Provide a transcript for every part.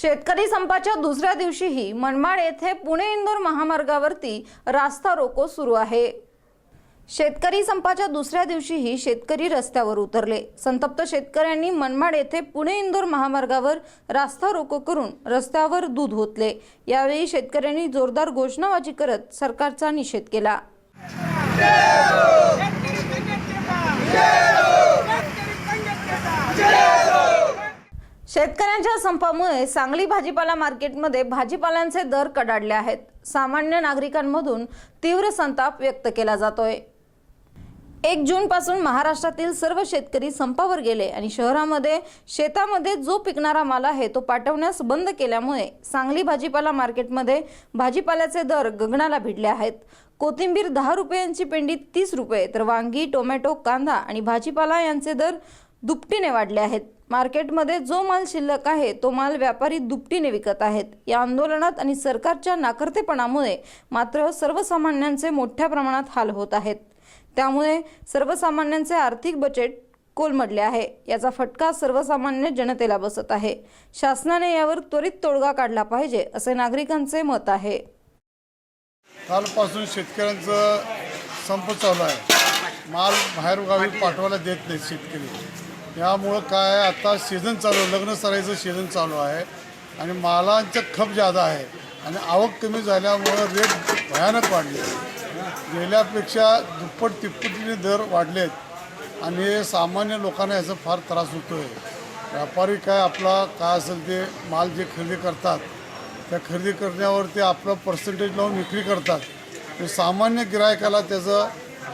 शेतकरी संपाच्या दुसऱ्या दिवशीही मनमाड येथे पुणे इंदोर महामार्गावरती रास्ता रोको सुरू आहे. शेतकरी संपाच्या दुसऱ्या दिवशीही शेतकरी रस्त्यावर उतरले. संतप्त शेतकऱ्यांनी मनमाड येथे पुणे इंदोर महामार्गावर रास्ता रोको करून रस्त्यावर दूध होतले यावेळी शेतकऱ्यांनी जोरदार घोषणाबाजी करत सरकारचा निषेध केला. शेतकऱ्यांच्या संपामुळे सांगली भाजीपाला मार्केटमध्ये भाजीपाल्यांचे दर कडाडले आहेत. सामान्य नागरिकांमधून तीव्र संताप व्यक्त केला जातोय. एक जूनपासून महाराष्ट्रातील सर्व शेतकरी संपावर गेले आणि शहरामध्ये शेतामध्ये जो पिकणारा माल आहे तो पाठवण्यास बंद केल्यामुळे सांगली भाजीपाला मार्केटमध्ये भाजीपाल्याचे दर गगनाला भिडले आहेत. कोथिंबीर दहा रुपयांची पेंडी तीस रुपये तर वांगी टोमॅटो कांदा आणि भाजीपाला यांचे दर दुपटीने वाढले आहेत. मार्केटमध्ये जो माल शिल्लक आहे तो माल व्यापारी दुपटीने विकत आहेत. या आंदोलनात आणि सरकारच्या नाकर्तेपणामुळे मात्र सर्वसामान्यांचे मोठ्या प्रमाणात हाल होत आहेत. त्यामुळे सर्वसामान्यांचे आर्थिक बजेट कोलमडले आहे. याचा फटका सर्वसामान्य जनतेला बसत आहे. शासनाने यावर त्वरित तोडगा काढला पाहिजे असे नागरिकांचे मत आहे. कालपासून शेतकऱ्यांचं संप चालू आहे. माल बाहेर गावी पाठवायला देत नाही शेतकरी. यामुळं काय आहे, आता सीझन चालू आहे. लग्न सरायचं सीझन चालू आहे. आणि मालांचं खप जादा आहे. आणि आवक कमी झाल्यामुळं रेट भयानक वाढले. गेल्यापेक्षा दुप्पट तिप्पटीने दर वाढलेत. आणि सामान्य लोकांना याचा फार त्रास होतो आहे व्यापारी काय आपला काय असेल ते माल जे खरेदी करतात त्या खरेदी करण्यावर ते आपलं पर्सेंटेज लावून विक्री करतात. ते सामान्य गिरायकाला त्याचं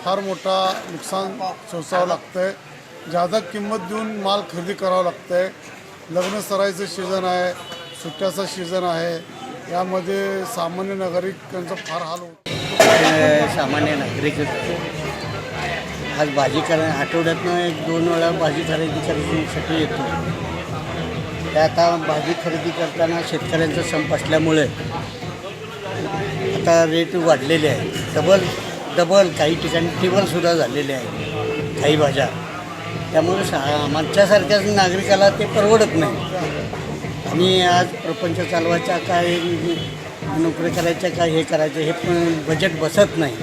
फार मोठा नुकसान सोसावं लागतं आहे जादा किंमत देऊन माल खरेदी करावं लागतं आहे लग्न सराईचं सीझन आहे सुट्ट्याचा सीझन आहे. यामध्ये सामान्य नागरिकांचा फार हाल होतो. सामान्य नागरिक आज भाजी करा आठवड्यातनं एक दोन वेळा भाजी खरेदी करण्यासाठी येतो. ते आता भाजी खरेदी करताना शेतकऱ्यांचा संप असल्यामुळे आता रेट वाढलेले आहे डबल डबल काही ठिकाणी टिबलसुद्धा झालेले आहे काही भाज्या त्यामुळे सा आमच्यासारख्याच नागरिकाला ते परवडत नाही. आणि आज प्रपंच चालवायचा काय नोकरी करायच्या काय हे करायचं हे पण बजेट बसत नाही.